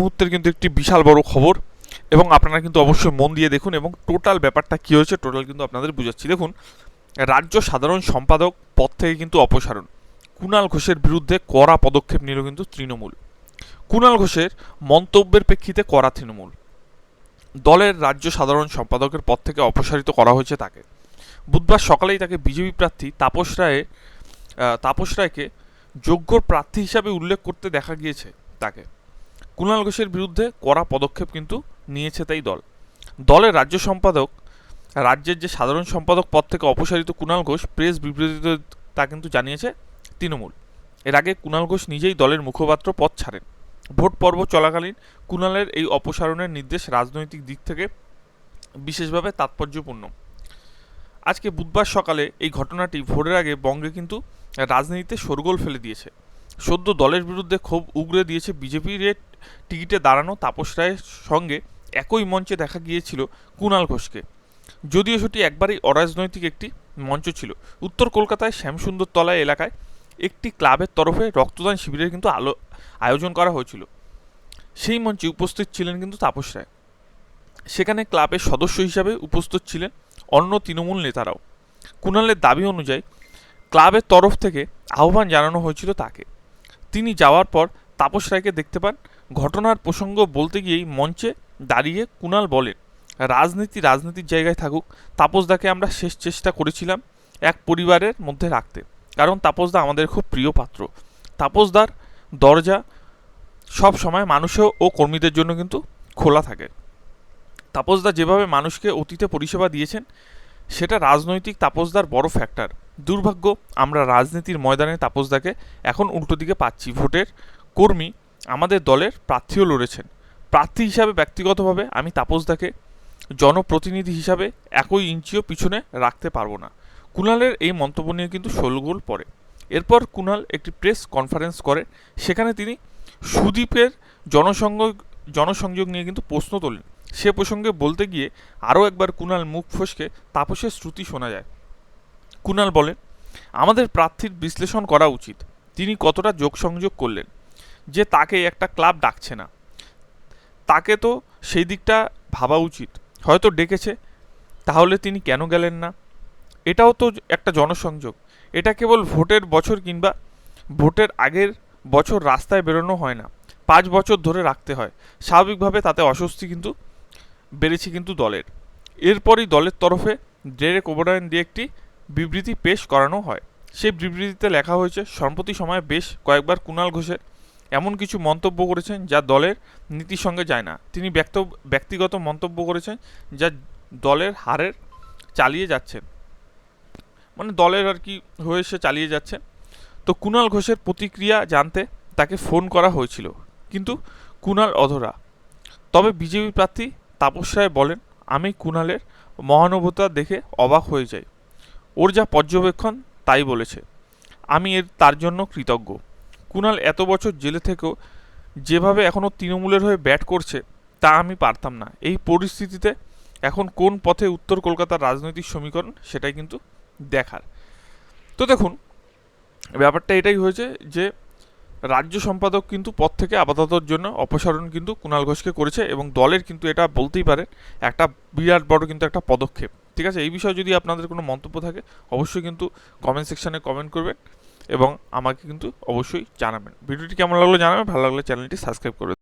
মুহূর্তের কিন্তু একটি বিশাল বড় খবর এবং আপনারা কিন্তু অবশ্যই মন দিয়ে দেখুন এবং টোটাল ব্যাপারটা কী হয়েছে টোটাল কিন্তু আপনাদের বুঝাচ্ছি। দেখুন, রাজ্য সাধারণ সম্পাদক পদ থেকে কিন্তু অপসারণ। কুণাল ঘোষের বিরুদ্ধে কড়া পদক্ষেপ নিল কিন্তু তৃণমূল। কুণাল ঘোষের মন্তব্যের প্রেক্ষিতে করা তৃণমূল। দলের রাজ্য সাধারণ সম্পাদকের পদ থেকে অপসারিত করা হয়েছে তাকে। বুধবার সকালেই তাকে বিজেপি প্রার্থী তাপস রায়ের তাপস রায়কে যোগ্য প্রার্থী হিসাবে উল্লেখ করতে দেখা গিয়েছে তাকে। কুণাল ঘোষের বিরুদ্ধে কড়া পদক্ষেপ কিন্তু নিয়েছে তাই দল। দলের রাজ্য সম্পাদক, রাজ্যের যে সাধারণ সম্পাদক পদ থেকে অপসারিত কুণাল ঘোষ প্রেস বিবৃতিতে তা কিন্তু জানিয়েছে তৃণমূল। এর আগে কুণাল ঘোষ নিজেই দলের মুখপাত্র পদ ছাড়েন। ভোট পর্ব চলাকালীন কুণালের এই অপসারণের নির্দেশ রাজনৈতিক দিক থেকে বিশেষভাবে তাৎপর্যপূর্ণ। আজকে বুধবার সকালে এই ঘটনাটি ভোটের আগে বঙ্গে কিন্তু রাজনীতিতে শোরগোল ফেলে দিয়েছে। সদ্য দলের বিরুদ্ধে ক্ষোভ উগরে দিয়েছে বিজেপির টিকিটে দাঁড়ানো তাপস রায়ের সঙ্গে একই মঞ্চে দেখা গিয়েছিল কুণাল ঘোষকে। যদিও সেটি একবারেই অরাজনৈতিক একটি মঞ্চ ছিল। উত্তর কলকাতায় শ্যামসুন্দর তলায় এলাকায় একটি ক্লাবের তরফে রক্তদান শিবিরের কিন্তু আলো আয়োজন করা হয়েছিল। সেই মঞ্চে উপস্থিত ছিলেন কিন্তু তাপস রায়। সেখানে ক্লাবের সদস্য হিসাবে উপস্থিত ছিলেন অন্য তৃণমূল নেতারাও। কুণালের দাবি অনুযায়ী ক্লাবের তরফ থেকে আহ্বান জানানো হয়েছিল তাকে। তিনি যাওয়ার পর তাপস রায়কে দেখতে পান। ঘটনার প্রসঙ্গ বলতে গিয়েই মঞ্চে দাঁড়িয়ে কুণাল বলেন, রাজনীতি রাজনীতির জায়গায় থাকুক। তাপসদাকে আমরা শেষ চেষ্টা করেছিলাম এক পরিবারের মধ্যে রাখতে। কারণ তাপসদা আমাদের খুব প্রিয় পাত্র। তাপসদার দরজা সব সময় মানুষও ও কর্মীদের জন্য কিন্তু খোলা থাকে। তাপসদা যেভাবে মানুষকে অতীতে পরিষেবা দিয়েছেন, সেটা রাজনৈতিক তাপসদার বড় ফ্যাক্টর দুর্ভাগ্য, আমরা রাজনীতির ময়দানে তাপসদাকে এখন উল্টো দিকে পাচ্ছি। ভোটের কর্মী আমাদের দলের প্রার্থীও লড়েছেন। প্রার্থী হিসাবে ব্যক্তিগতভাবে আমি তাপসদাকে জনপ্রতিনিধি হিসাবে একই ইঞ্চিও পিছনে রাখতে পারব না। কুণালের এই মন্তব্য নিয়ে কিন্তু শোলগোল পড়ে। এরপর কুণাল একটি প্রেস কনফারেন্স করে, সেখানে তিনি সুদীপের জনসংঘ জনসংযোগ নিয়ে কিন্তু প্রশ্ন তোলেন। সে প্রসঙ্গে বলতে গিয়ে আরও একবার কুণাল মুখ ফসকে তাপসের শ্রুতি শোনা যায়। কুণাল বলেন, আমাদের প্রার্থীর বিশ্লেষণ করা উচিত। তিনি কতটা যোগ সংযোগ করলেন যে তাকে একটা ক্লাব ডাকছে না। তাকে তো সেই দিকটা ভাবা উচিত। হয়তো ডেকেছে, তাহলে তিনি কেন গেলেন না? এটাও তো একটা জনসংযোগ। এটা কেবল ভোটের বছর কিংবা ভোটের আগের বছর রাস্তায় বেরোনো হয় না। পাঁচ বছর ধরে রাখতে হয়। স্বাভাবিকভাবে তাতে অস্বস্তি কিন্তু বেড়েছে কিন্তু দলের। এরপরই দলের তরফে ডেরেক ওবরায়ন দিয়ে একটি বিবৃতি পেশ করানো হয়। সেই বিবৃতিতে লেখা হয়েছে, সম্প্রতি সময়ে বেশ কয়েকবার কুণাল ঘোষের এমন কিছু মন্তব্য করেছেন যা দলের নীতির সঙ্গে যায় না। তিনি ব্যক্ত, ব্যক্তিগত মন্তব্য করেছেন যা দলের হারের চালিয়ে যাচ্ছেন মানে দলের আর কি হয়ে সে চালিয়ে যাচ্ছেন তো কুণাল ঘোষের প্রতিক্রিয়া জানতে তাকে ফোন করা হয়েছিল। কিন্তু কুণাল অধরা। তবে বিজেপি প্রার্থী তাপস রায় বলেন, আমি কুণালের মহানুভবতা দেখে অবাক হয়ে যাই। ওর যা পর্যবেক্ষণ, তাই বলেছে। আমি এর তার জন্য কৃতজ্ঞ। কুণাল এত বছর জেলে থেকেও যেভাবে এখনও তৃণমূলের হয়ে ব্যাট করছে, তা আমি পারতাম না। এই পরিস্থিতিতে এখন কোন পথে উত্তর কলকাতার রাজনৈতিক সমীকরণ, সেটাই কিন্তু দেখার। তো দেখুন, ব্যাপারটা এটাই হয়েছে যে রাজ্য সম্পাদক কিন্তু পদ থেকে আপাততর জন্য অপসারণ কিন্তু কুণাল ঘোষকে করেছে এবং দলের কিন্তু এটা বলতেই পারে একটা বিরাট বড় কিন্তু একটা পদক্ষেপ। ঠিক আছে? এই বিষয়ে যদি আপনাদের কোনো মন্তব্য থাকে, অবশ্যই কিন্তু কমেন্ট সেকশানে কমেন্ট করবেন এবং আমাকে কিন্তু অবশ্যই জানাবেন। ভিডিওটি কেমন লাগল জানাবেন, ভালো লাগলে চ্যানেলটি সাবস্ক্রাইব করবেন